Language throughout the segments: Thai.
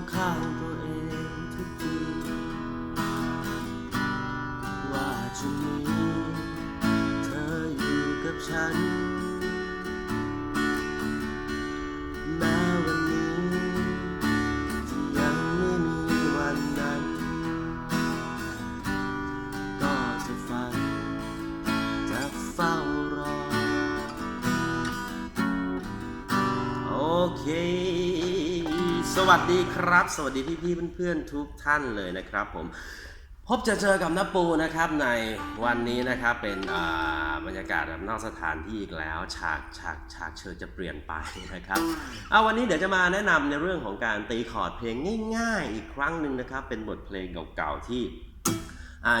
靠。 สวัสดีครับ สวัสดีพี่พี่เพื่อนๆทุกท่านเลยนะครับผมพบจะเจอกับน้าปูนะครับในวันนี้นะครับเป็นบรรยากาศแบบนอกสถานที่อีกแล้วฉากฉากฉากเชิญจะเปลี่ยนไปนะครับเอาวันนี้เดี๋ยวจะมาแนะนำในเรื่องของการตีคอร์ดเพลงง่าย ๆ อีกครั้งหนึ่งนะครับ เป็นบทเพลงเก่าๆที่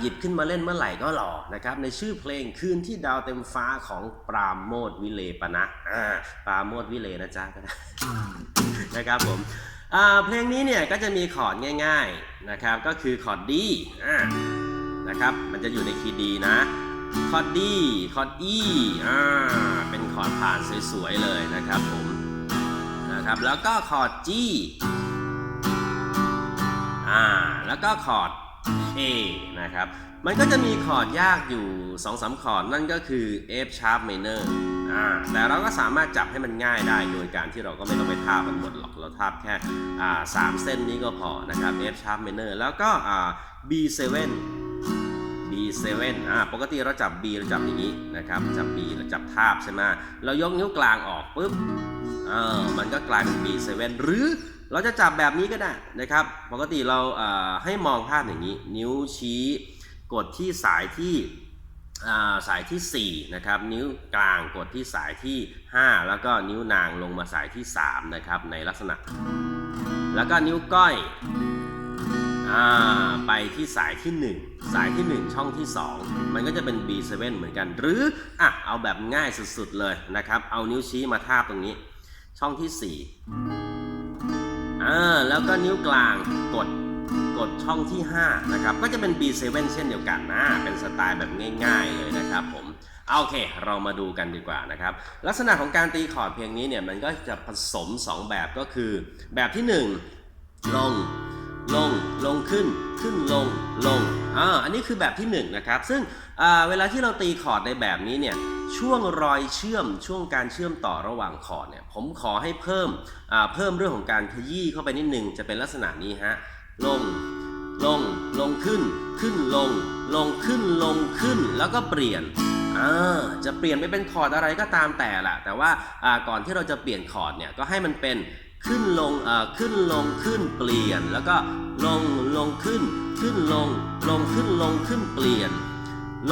หยิบขึ้นมาเล่นเมื่อไหร่ก็หล่อนะครับในชื่อเพลงคืนที่ดาวเต็มฟ้าของปราโมทวิเลปนะปราโมทวิเลนะจ๊ะก็ได้นะครับผมเพลงนี้เนี่ยก็จะมีคอร์ดง่าย ๆนะครับ ก็คือคอร์ดดีนะครับมันจะอยู่ในคีย์ดีนะคอร์ดดีคอร์ดอีอ่าเป็นคอร์ดผ่านสวยๆเลยนะครับผมนะครับแล้วก็คอร์ด G อ่าแล้วก็คอร์ด A นะครับ มันก็จะมีคอร์ดยากอยู่2อสคอร์ดนั่นก็คือ F sharp minor อ่าแต่เราก็สามารถจับให้มันง่ายได้โดยการที่เราก็ไม่ต้องไปทาบมันหมดหรอก เราทาบแค่อ่าสามเส้นนี้ก็พอนะครับ F sharp minor แล้วก็อ่า B7 B7 อ่า ปกติเราจับ B เราจับอย่างนี้นะครับ จับ B เราจับทาบใช่ไหมเรายกนิ้วกลางออกปุ๊บ เออ มันก็กลายเป็น B7 หรือ เราจะจับแบบนี้ก็ได้นะครับ ปกติเราให้มองภาพอย่างนี้ นิ้วชี้กดที่สายที่สายทีสี่ 4 นะครับ นิ้วกลางกดที่สายที่ 5 แล้วก็นิ้วนางลงมาสายที่ 3 นะครับ ในลักษณะ แล้วก็นิ้วก้อยอไปที่สายที่ 1 สายที่ 1 ช่องที่ 2 มันก็จะเป็น B7 เหมือนกัน หรืออะเอาแบบง่ายสุดๆเลยนะครับ เอานิ้วชี้มาทาบตรงนี้ ช่องที่ 4 อ่าแล้วก็นิ้วกลางกดกดช่องที่ 5 นะครับ ก็จะเป็น B7 เช่นเดียวกันนะ เป็นสไตล์แบบง่าย ๆ เลยนะครับผมเอาโอเค เรามาดูกันดีกว่านะครับ ลักษณะของการตีคอร์ดเพลงนี้เนี่ย มันก็จะผสม 2 แบบก็คือ แบบที่ 1 ลง ลง ลงขึ้น ขึ้นลง ลงอ่าอันนี้คือแบบที่ 1นงนะครับ ซึ่งเวลาที่เราตีคอร์ดในแบบนี้เนี่ย ช่วงรอยเชื่อมช่วงการเชื่อมต่อระหว่างคอร์ดเนี่ยผมขอให้เพิ่มเพิ่มเรื่องของการขยี้เข้าไปนิดนึงจะเป็นลักษณะนี้ฮะลงลงลงขึ้นขึ้นลง ลงขึ้นลงขึ้นแล้วก็เปลี่ยนจะเปลี่ยนไปเป็นคอร์ดอะไรก็ตามแต่ละแต่ว่าก่อนที่เราจะเปลี่ยนคอร์ดเนี่ยก็ให้มันเป็นขึ้นลงขึ้นลงขึ้นเปลี่ยน แล้วก็ลงลงขึ้น ขึ้นลง ลงขึ้นลงขึ้นเปลี่ยน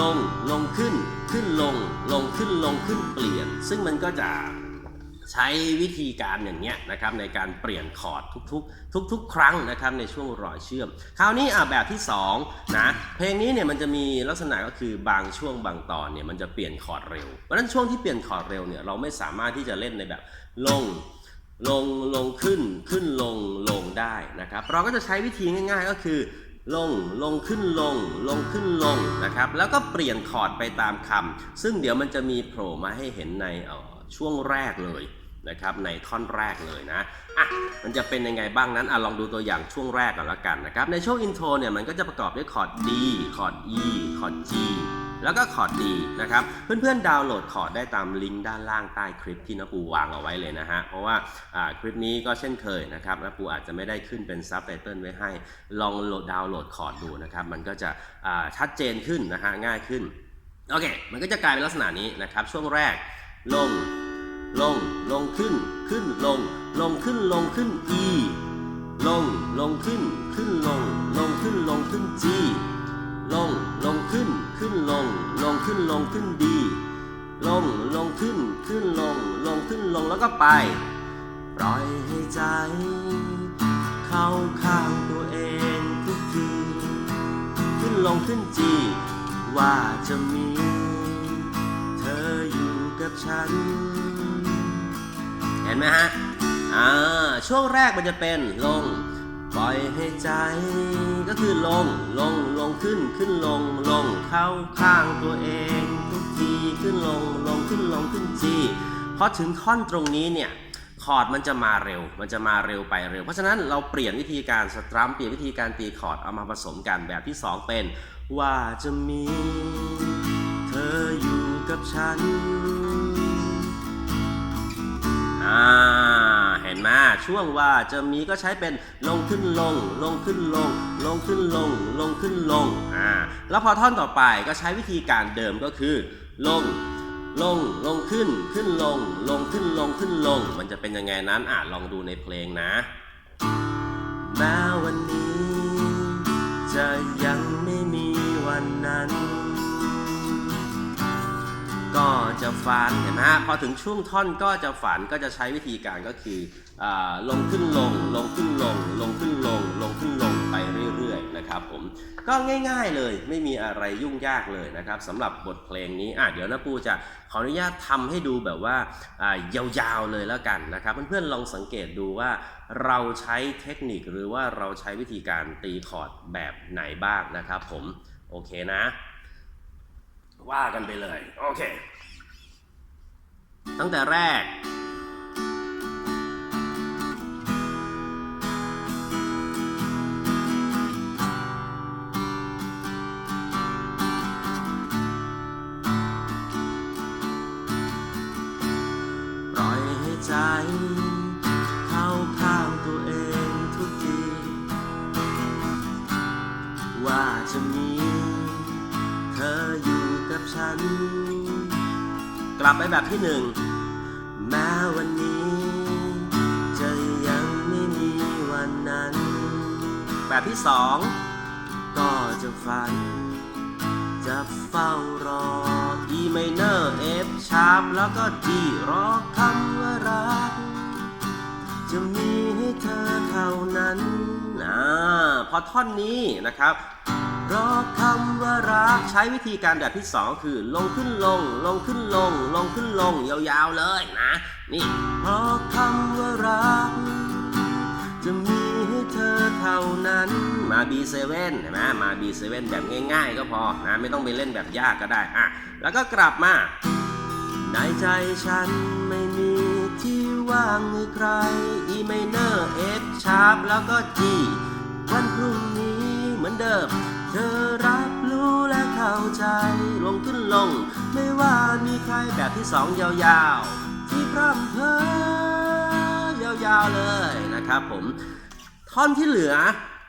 ลงลงขึ้นขึ้นลงลงขึ้นลงขึ้นเปลี่ยน ซึ่งมันก็จะใช้วิธีการอย่างเนี้ยนะครับในการเปลี่ยนคอร์ดทุกๆ ทุก ๆ ครั้งนะครับในช่วงรอยเชื่อม คราวนี้อะแบบที่2นะเพลงนี้เนี่ยมันจะมีลักษณะก็คือบางช่วงบางตอนเนี่ยมันจะเปลี่ยนคอร์ดเร็วเพราะฉะนั้นช่วงที่เปลี่ยนคอร์ดเร็วเนี่ยเราไม่สามารถที่จะเล่นในแบบลงลงลงขึ้นขึ้นลงลงได้นะครับ เราก็จะใช้วิธีง่าย ๆ ก็คือ ลงลงขึ้นลง ลงขึ้นลงนะครับ แล้วก็เปลี่ยนคอร์ดไปตามคำซึ่งเดี๋ยวมันจะมีโผล่มาให้เห็นในออช่วงแรกเลยนะครับในท่อนแรกเลยนะอะมันจะเป็นยังไงบ้างนั้นอะลองดูตัวอย่างช่วงแรกก่อนละกันนะครับในช่วงอินโทรเนี่ยมันก็จะประกอบด้วยคอร์ด D คอร์ด E คอร์ด G แล้วก็คอร์ด D นะครับ เพื่อนๆดาวน์โหลดคอร์ดได้ตามลิงก์ด้านล่างใต้คลิปที่นปูวางเอาไว้เลยนะฮะ เพราะว่าคลิปนี้ก็เช่นเคยนะครับนปูอาจจะไม่ได้ขึ้นเป็นซับไตเติลไว้ให้ ลองโหลดดาวน์โหลดคอร์ดดูนะครับ มันก็จะชัดเจนขึ้นนะฮะ ง่ายขึ้น โอเค มันก็จะกลายเป็นลักษณะนี้นะครับ ช่วงแรกลง ลง ลงขึ้น ขึ้น ลง ลงขึ้น ลงขึ้น E ลง ลงขึ้น ขึ้นลง ลงขึ้น ลงขึ้น G ลง ลงขึ้นขึ้นลง ลงขึ้นลงขึ้น D ลงลงขึ้นขึ้นลง ลงขึ้นลงแล้วก็ไป ปล่อยให้ใจ เข้าข้างตัวเองทุกที ขึ้นลงขึ้นจี ว่าจะมี เธออยู่กับฉัน เห็นไหมฮะ อ่า ช่วงแรกมันจะเป็นลง ปล่อยให้ใจก็คือลงลงลงขึ้นขึ้นลงลงเข้าข้างตัวเองทุกทีขึ้นลงลงขึ้นลงขึ้นจีพอถึงท่อนตรงนี้เนี่ยคอร์ดมันจะมาเร็ว มันจะมาเร็วไปเร็ว เพราะฉะนั้นเราเปลี่ยนวิธีการสตรัมเปลี่ยนวิธีการตีคอร์ดเอามาผสมกันแบบที่ 2 เป็น ว่าจะมี เธออยู่กับฉัน ช่วงว่าจะมีก็ใช้เป็นลงขึ้นลง ลงขึ้นลง ลงขึ้นลง ลงขึ้นลงอ่าแล้วพอท่อนต่อไปก็ใช้วิธีการเดิมก็คือ ลงลงลงขึ้นขึ้นลง ลงขึ้นลงขึ้นลง มันจะเป็นยังไงนั้นอะลองดูในเพลงนะแม้วันนี้ จะยังไม่มีวันนั้น ก็จะฝันเห็นไหมฮะพอถึงช่วงท่อนก็จะฝันก็จะใช้วิธีการก็คืออลงขึ้นลงลงขึ้นลง ลงขึ้นลง ลงขึ้นลงไปเรื่อยๆนะครับผมก็ง่ายๆเลยไม่มีอะไรยุ่งยากเลยนะครับสำหรับบทเพลงนี้อะเดี๋ยวนะปูจะขออนุญาตทำให้ดูแบบว่าอ่ายาวๆเลยแล้วกันนะครับเพื่อนๆลองสังเกตดูว่าเราใช้เทคนิคหรือว่าเราใช้วิธีการตีคอร์ดแบบไหนบ้างนะครับผมโอเคนะ ว่ากันไปเลย โอเค ตั้งแต่แรก ปล่อยให้ใจ กันกลับไปแบบที่หนึ่งแม้วันนี้ จะยังไม่มีวันนั้น แบบที่สองก็จะฝัน จะเฝ้ารอ E minor F sharp แล้วก็ D รอคำว่ารัก จะมีให้เธอเท่านั้นอ่าพอท่อนนี้นะครับ รอคำ ว่ารักใช้วิธีการแบบที่สองคือ ลงขึ้นลง ลงขึ้นลง ลงขึ้นลงยาวๆเลยนะ นี่รอคำว่ารัก จะมีให้เธอเท่านั้นมา B7 เห็นไหมมา B7 แบบง่ายๆ ก็พอนะไม่ต้องไปเล่นแบบยากก็ได้อะแล้วก็กลับมาในใจฉันไม่มีที่ว่างให้ใคร E minor F sharp แล้วก็ G วันพรุ่งนี้เหมือนเดิม เธอรับ รู้และเข้าใจ ลงขึ้นลง ไม่ว่ามีใครแบบที่สองยาวๆ ที่พร่ำเพ้อยาวๆเลยนะครับผม ท่อนที่เหลือ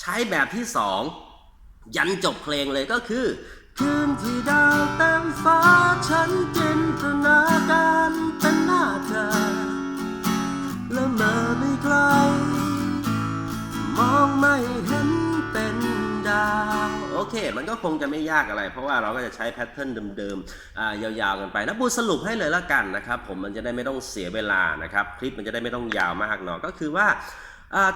ใช้แบบที่สองยันจบเพลงเลยก็คือ คืนที่ดาวเต็มฟ้าฉันจินตนาการเป็นหน้าเธอและเมื่อไม่ไกล มองไม่เห็น โอเค มันก็คงจะไม่ยากอะไร เพราะว่าเราก็จะใช้แพทเทิร์นเดิมๆยาวๆกันไปนะบูสรุปให้เลยละกันนะครับผมมันจะได้ไม่ต้องเสียเวลานะครับคลิปมันจะได้ไม่ต้องยาวมากเนาะก็คือว่า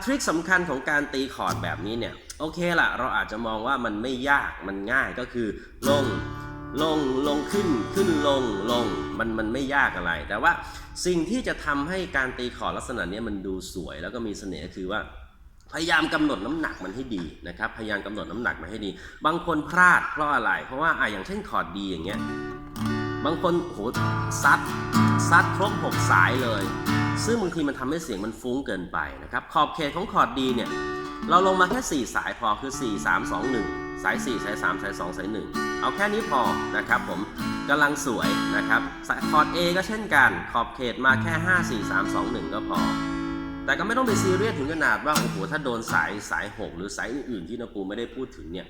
ทริคสำคัญของการตีคอร์ดแบบนี้เนี่ยโอเคละเราอาจจะมองว่ามันไม่ยากมันง่ายก็คือลงลงลงขึ้นขึ้นลงลงมันมันไม่ยากอะไร แต่ว่าสิ่งที่จะทำให้การตีคอร์ดลักษณะนี้มันดูสวยแล้วก็มีเสน่ห์คือว่า พยายามกำหนดน้ำหนักมันให้ดีนะครับ พยายามกำหนดน้ำหนักมันให้ดี บางคนพลาดเพราะอะไร เพราะว่าอะอย่างเช่นคอร์ดดีอย่างเงี้ย บางคนโหซัดซัดครบ6สายเลย ซึ่งบางทีมันทำให้เสียงมันฟุ้งเกินไปนะครับ ขอบเขตของคอร์ดดีเนี่ย เราลงมาแค่ 4 สายพอคือ 4 3 2 1 สาย 4 สาย 3 สาย 2 สาย 1 เอาแค่นี้พอนะครับผมกำลังสวยนะครับ สายคอร์ด A ก็เช่นกัน ขอบเขตมาแค่ 5 4 3 2 1 ก็พอ แต่ก็ไม่ต้องไปซีเรียสถึงขนาดว่าโอ้โหถ้าโดนสายสาย6หรือสายอื่นๆที่นปูไม่ได้พูดถึงเนี่ย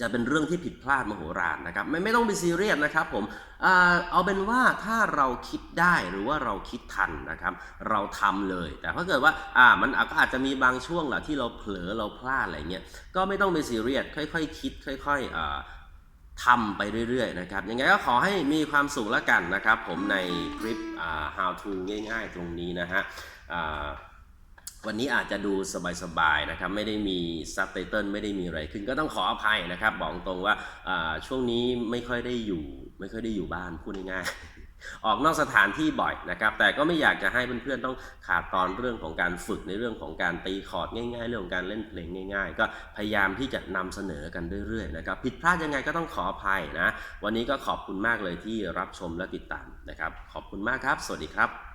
จะเป็นเรื่องที่ผิดพลาดมโหฬารนะครับไม่ไม่ต้องไปซีเรียสนะครับผมเอาเป็นว่าถ้าเราคิดได้หรือว่าเราคิดทันนะครับ เราทำเลย แต่ถ้าเกิดว่าอ่ามันก็อาจจะมีบางช่วงแหละที่เราเผลอเราพลาดอะไรเงี้ยก็ไม่ต้องไปซีเรียสค่อยๆ คิด ค่อยๆอ่า ทำไปเรื่อยๆนะครับยังไงก็ขอให้มีความสุขแล้วกันนะครับ ผมในคลิป how to ง่ายๆ ตรงนี้นะฮะวันนี้อาจจะดูสบายๆนะครับไม่ได้มีซับไตเติลไม่ได้มีอะไรขึ้นก็ต้องขออภัยนะครับ บอกตรงว่าอ่าช่วงนี้ไม่ค่อยได้อยู่ ไม่ค่อยได้อยู่บ้านพูดง่ายๆ ออกนอกสถานที่บ่อยนะครับ แต่ก็ไม่อยากจะให้เพื่อนๆต้องขาดตอนเรื่องของการฝึกในเรื่องของการตีคอร์ดง่าย ๆ เรื่องของการเล่นเพลงง่าย ๆ ก็พยายามที่จะนำเสนอกันเรื่อยๆนะครับผิดพลาดยังไงก็ต้องขออภัยนะ วันนี้ก็ขอบคุณมากเลยที่รับชมและติดตามนะครับ ขอบคุณมากครับ สวัสดีครับ